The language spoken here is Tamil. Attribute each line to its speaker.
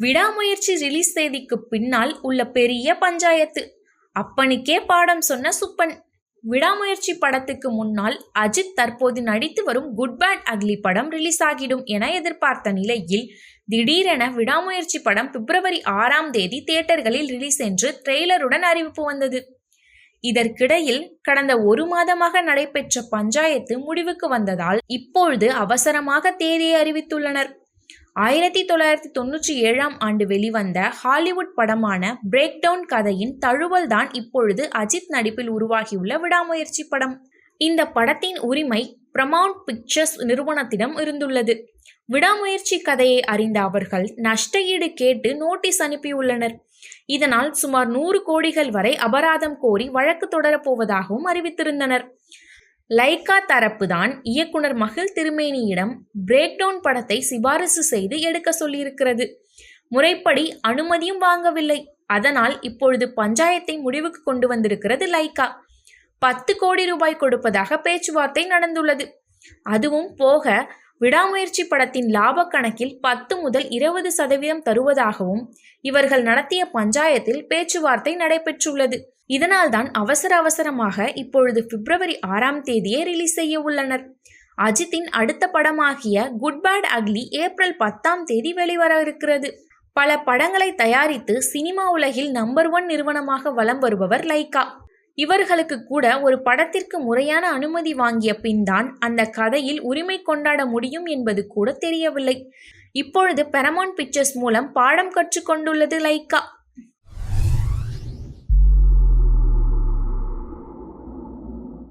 Speaker 1: விடாமுயற்சி ரிலீஸ் தேதிக்கு பின்னால் உள்ள பெரிய பஞ்சாயத்து. அப்பனுக்கே பாடம் சொன்ன சுப்பன். விடாமுயற்சி படத்துக்கு முன்னால் அஜித் தற்போது நடித்து வரும் குட் பேட் அக்லி படம் ரிலீஸ் ஆகிடும் என எதிர்பார்த்த நிலையில் திடீரென விடாமுயற்சி படம் பிப்ரவரி ஆறாம் தேதி தியேட்டர்களில் ரிலீஸ் என்று ட்ரெய்லருடன் அறிவிப்பு வந்தது. இதற்கிடையில் கடந்த ஒரு மாதமாக நடைபெற்ற பஞ்சாயத்து முடிவுக்கு வந்ததால் இப்பொழுது அவசரமாக தேதியை அறிவித்துள்ளனர். ஆயிரத்தி தொள்ளாயிரத்தி தொண்ணூற்றி ஏழாம் ஆண்டு வெளிவந்த ஹாலிவுட் படமான பிரேக் டவுன் கதையின் தழுவல் தான் இப்பொழுது அஜித் நடிப்பில் உருவாகியுள்ள விடாமுயற்சி படம். இந்த படத்தின் உரிமை பிரமௌண்ட் பிக்சர்ஸ் நிறுவனத்திடம் இருந்துள்ளது. விடாமுயற்சி கதையை அறிந்த அவர்கள் நஷ்டஈடு கேட்டு நோட்டீஸ் அனுப்பியுள்ளனர். இதனால் சுமார் நூறு கோடிகள் வரை அபராதம் கோரி வழக்கு தொடரப்போவதாகவும் அறிவித்திருந்தனர். லைகா தரப்புதான் இயக்குனர் மகிழ் திருமேனியிடம் பிரேக் டவுன் படத்தை சிபாரிசு செய்து எடுக்க சொல்லியிருக்கிறது. முறைப்படி அனுமதியும் வாங்கவில்லை. அதனால் இப்பொழுது பஞ்சாயத்தை முடிவுக்கு கொண்டு வந்திருக்கிறது லைகா. பத்து கோடி ரூபாய் கொடுப்பதாக பேச்சுவார்த்தை நடந்துள்ளது. அதுவும் போக விடாமுயற்சி படத்தின் லாப கணக்கில் பத்து முதல் இருபது சதவீதம் தருவதாகவும் இவர்கள் நடத்திய பஞ்சாயத்தில் பேச்சுவார்த்தை நடைபெற்றுள்ளது. இதனால்தான் அவசர அவசரமாக இப்பொழுது பிப்ரவரி ஆறாம் தேதியே ரிலீஸ் செய்ய உள்ளனர். அஜித்தின் அடுத்த படமாகிய குட் பேட் அக்லி ஏப்ரல் பத்தாம் தேதி வெளிவர இருக்கிறது. பல படங்களை தயாரித்து சினிமா உலகில் நம்பர் ஒன் நிறுவனமாக வலம் வருபவர் லைகா. இவர்களுக்கு கூட ஒரு படத்திற்கு முறையான அனுமதி வாங்கிய பின்தான் அந்த கதையில் உரிமை கொண்டாட முடியும் என்பது கூட தெரியவில்லை. இப்பொழுது பெரமோன் பிக்சர்ஸ் மூலம் பாடம் கற்றுக்கொண்டுள்ளது லைகா.